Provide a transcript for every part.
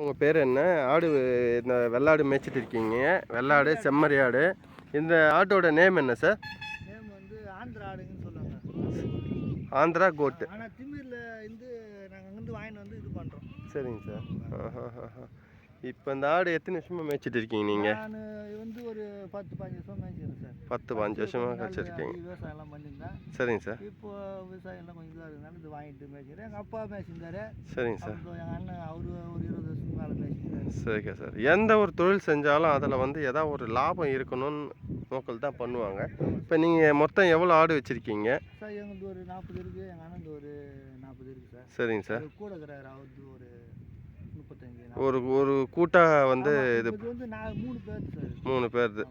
உங்கள் பேர் என்ன? ஆடு இந்த வெள்ளாடு மேய்ச்சிட்டு இருக்கீங்க. வெள்ளாடு செம்மறி ஆடு. இந்த ஆட்டோட நேம் என்ன சார்? நேம் வந்து ஆந்திரா ஆடுங்கன்னு சொல்லுவாங்க. ஆந்திரா கோட்டு. ஆனால் திமிரில் இருந்து நாங்கள் அங்கேருந்து வாங்கிட்டு வந்து இது பண்ணுறோம் சரிங்க சார். இப்போ இந்த ஆடு எத்தனை வருஷமாக மேய்ச்சிட்டு இருக்கீங்க நீங்கள் வந்து ஒரு பத்து பதினஞ்சு வருஷம் மேய்ச்சிருக்கேன் சார். பத்து பாஞ்சு வருஷமாக கழிச்சிருக்கீங்க விவசாயம்லாம் பண்ணியிருந்தேன் சரிங்க சார். இப்போ விவசாயம் எல்லாம் கொஞ்சம் இதாக இருக்கிறதுனால இது வாங்கிட்டு மேய்ச்சிக்கிறேன் எங்கள் அப்பா மேய்ச்சிருந்தாரு. சரிங்க சார். எங்கள் அண்ணன் அவரு ஒரு இருபது வருஷத்துக்கு மேலே மேய்ச்சிருந்தாரு சரிங்க சார். எந்த ஒரு தொழில் செஞ்சாலும் அதில் வந்து ஏதாவது ஒரு லாபம் இருக்கணும்னு நோக்கல் தான் பண்ணுவாங்க. இப்போ நீங்கள் மொத்தம் எவ்வளோ ஆடு வச்சுருக்கீங்க? சார் எங்களுக்கு ஒரு நாற்பது இருக்குது எங்கள் அண்ணன் ஒரு நாற்பது இருக்குது சார். சரிங்க சார். கூட இருக்கிறாரு. அவருக்கு ஒரு ஒரு ஒரு கூட்டாக வந்து இது மூணு பேர் சார். மூணு பேர்து.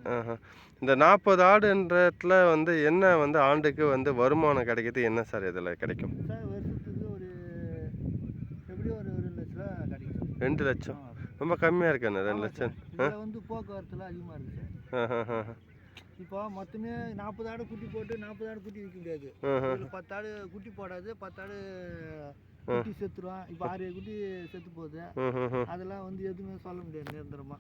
இந்த நாற்பது ஆடுன்றதுல வந்து என்ன வந்து ஆண்டுக்கு வந்து வருமானம் கிடைக்கிறது என்ன சார் இதில் கிடைக்கும்? ரெண்டு லட்சம். ரொம்ப கம்மியாக இருக்குண்ணே ரெண்டு லட்சம்? வந்து போக்குவரத்துலாம் அதிகமாக இருக்குது. இப்போ மொத்தமே நாற்பது ஆடு குட்டி போட்டு நாற்பது ஆடு குட்டி விற்க முடியாது. பத்து ஆடு குட்டி போடாது பத்து ஆடு குட்டி செத்துரும். இப்போ ஆறு ஏழு குட்டி செத்து போகுது. அதெல்லாம் வந்து எதுவுமே சொல்ல முடியாது நிரந்தரமா.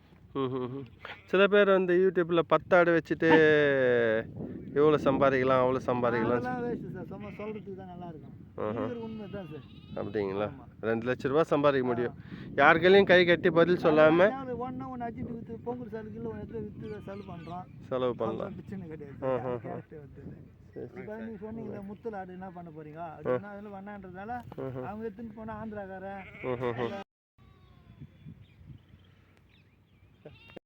சில பேர் வந்து யூடியூப்பில் பத்து ஆடு வச்சுட்டு இவ்வளோ சம்பாதிக்கலாம் அவ்வளோ சம்பாதிக்கலாம் சார். சும்மா சொல்கிறதுக்கு தான் நல்லா இருக்கும். உண்மை தான் சார். அப்படிங்களா. ரெண்டு லட்ச ரூபா சம்பாதிக்க முடியும். யாருக்கையும் கை கட்டி பதில் சொல்லாமல் அடிச்சுட்டு விற்று பொங்கல் இல்லை ஒன்று விற்று செலவு பண்ணுறோம் செலவு பண்ணலாம். பிரச்சனை கிடையாது. இப்போ நீங்கள் சொன்னீங்களே முத்தல் ஆடு என்ன பண்ண போறீங்க? அப்படின்னா அதில் வேணான்றதால. அவங்க எடுத்துன்னு போனால் ஆந்திராக்காரன்.